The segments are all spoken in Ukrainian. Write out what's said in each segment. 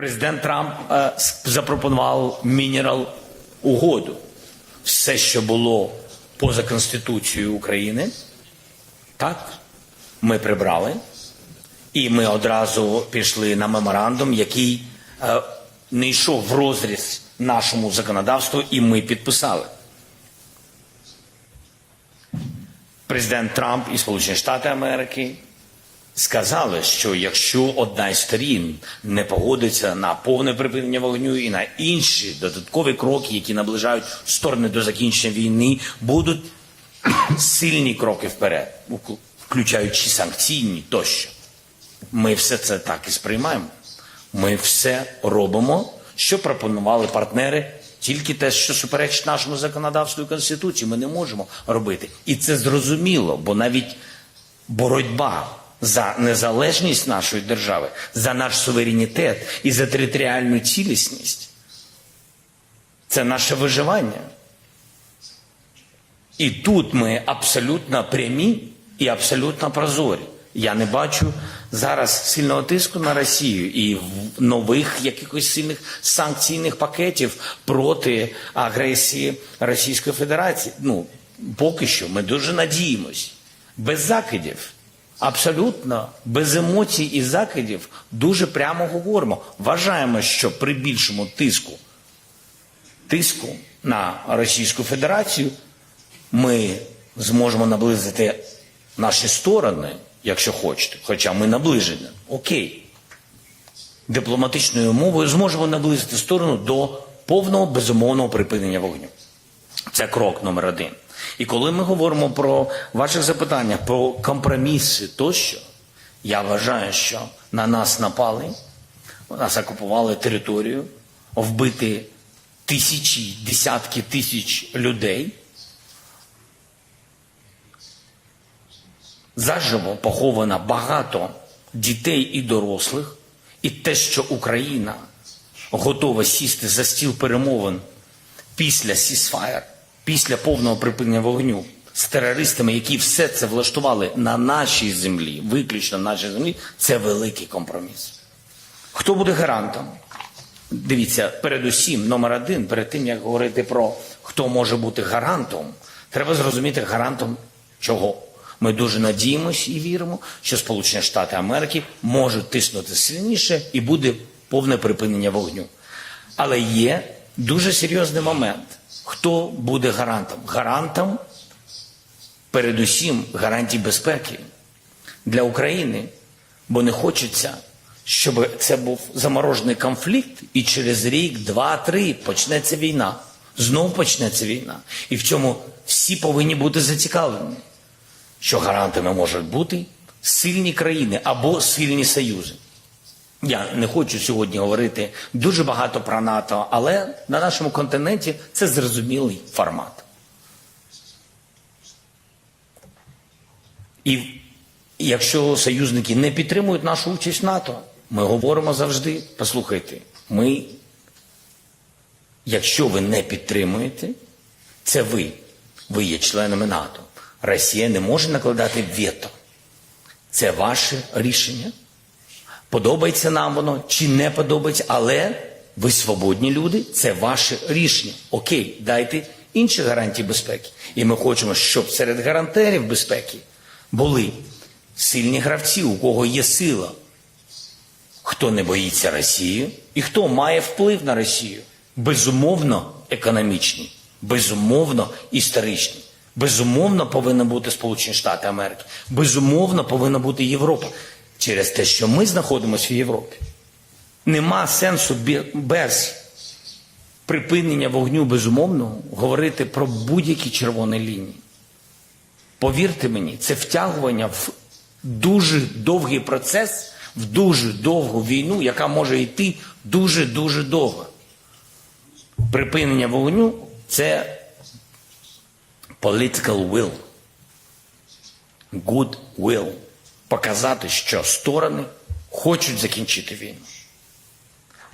Президент Трамп е, запропонував мінерал угоду. Все, що було поза Конституцією України, так, ми прибрали. І ми одразу пішли на меморандум, який е, не йшов в розріз нашому законодавству, і ми підписали. Президент Трамп і Сполучені Штати Америки сказали, що якщо одна із сторін не погодиться на повне припинення вогню і на інші додаткові кроки, які наближають сторони до закінчення війни, будуть сильні кроки вперед, включаючи санкційні тощо. Ми все це так і сприймаємо. Ми все робимо, що пропонували партнери, тільки те, що суперечить нашому законодавству і конституції, ми не можемо робити. І це зрозуміло, бо навіть боротьба за незалежність нашої держави, за наш суверенітет і за територіальну цілісність це наше виживання. І тут ми абсолютно прямі і абсолютно прозорі. Я не бачу зараз сильного тиску на Росію і нових якихось сильних санкційних пакетів проти агресії Російської Федерації. Ну, поки що ми дуже надіємось. Без закидів. Абсолютно без емоцій і закидів дуже прямо говоримо. Вважаємо, що при більшому тиску тиску на Російську Федерацію ми зможемо наблизити наші сторони, якщо хочете, хоча ми наближені. Окей. Дипломатичною мовою зможемо наблизити сторону до повного безумовного припинення вогню. Це крок номер один. І коли ми говоримо про ваших запитання, про компроміси тощо, я вважаю, що на нас напали, нас окупували територію, вбити тисячі, десятки тисяч людей. Заживо поховано багато дітей і дорослих, і те, що Україна готова сісти за стіл перемовин після сісфаєр, після повного припинення вогню з терористами, які все це влаштували на нашій землі, виключно на нашій землі, це великий компроміс. Хто буде гарантом? Дивіться, передусім, номер один, перед тим як говорити про хто може бути гарантом, треба зрозуміти гарантом чого. Ми дуже надіємось і віримо, що Сполучені Штати Америки можуть тиснути сильніше і буде повне припинення вогню. Але є дуже серйозний момент. Хто буде гарантом? Гарантом, передусім, гарантій безпеки для України, бо не хочеться, щоб це був заморожений конфлікт, і через рік, два, три почнеться війна. Знову почнеться війна. І в цьому всі повинні бути зацікавлені, що гарантами можуть бути сильні країни або сильні союзи. Я не хочу сьогодні говорити дуже багато про НАТО, але на нашому континенті це зрозумілий формат. І якщо союзники не підтримують нашу участь в НАТО, ми говоримо завжди: послухайте, ми, якщо ви не підтримуєте, це ви, ви є членами НАТО. Росія не може накладати вето. Це ваше рішення. Подобається нам воно чи не подобається, але ви свободні люди, це ваше рішення. Окей, дайте інші гарантії безпеки. І ми хочемо, щоб серед гарантерів безпеки були сильні гравці, у кого є сила, хто не боїться Росії і хто має вплив на Росію. Безумовно, економічні, безумовно, історичні. Безумовно, повинні бути Сполучені Штати Америки. Безумовно, повинна бути Європа. Через те, що ми знаходимося в Європі. Нема сенсу без припинення вогню безумовно говорити про будь-які червоні лінії. Повірте мені, це втягування в дуже довгий процес, в дуже довгу війну, яка може йти дуже-дуже довго. Припинення вогню це political will, good will. Показати, що сторони хочуть закінчити війну.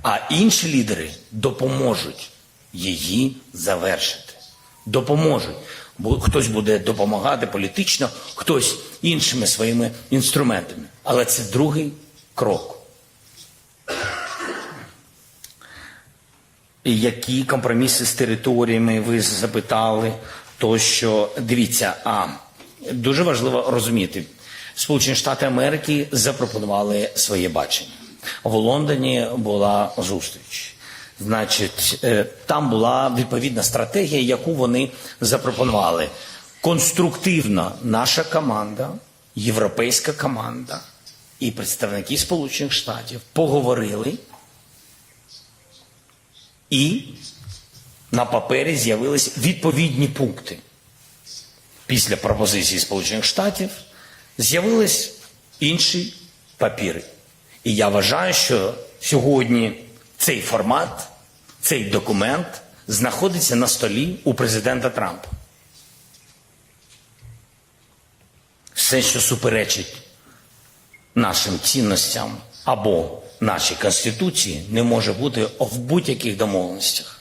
А інші лідери допоможуть її завершити. Допоможуть. Хтось буде допомагати політично, хтось іншими своїми інструментами. Але це другий крок. які компроміси з територіями ви запитали, то що дивіться, а дуже важливо розуміти, Сполучені Штати Америки запропонували своє бачення. В Лондоні була зустріч. Значить, е, там була відповідна стратегія, яку вони запропонували. Конструктивно наша команда, європейська команда і представники Сполучених Штатів поговорили і на папері з'явились відповідні пункти. Після пропозиції Сполучених Штатів з'явились інші папіри. І я вважаю, що сьогодні цей формат, цей документ знаходиться на столі у президента Трампа. Все, що суперечить нашим цінностям або нашій конституції, не може бути в будь-яких домовленостях.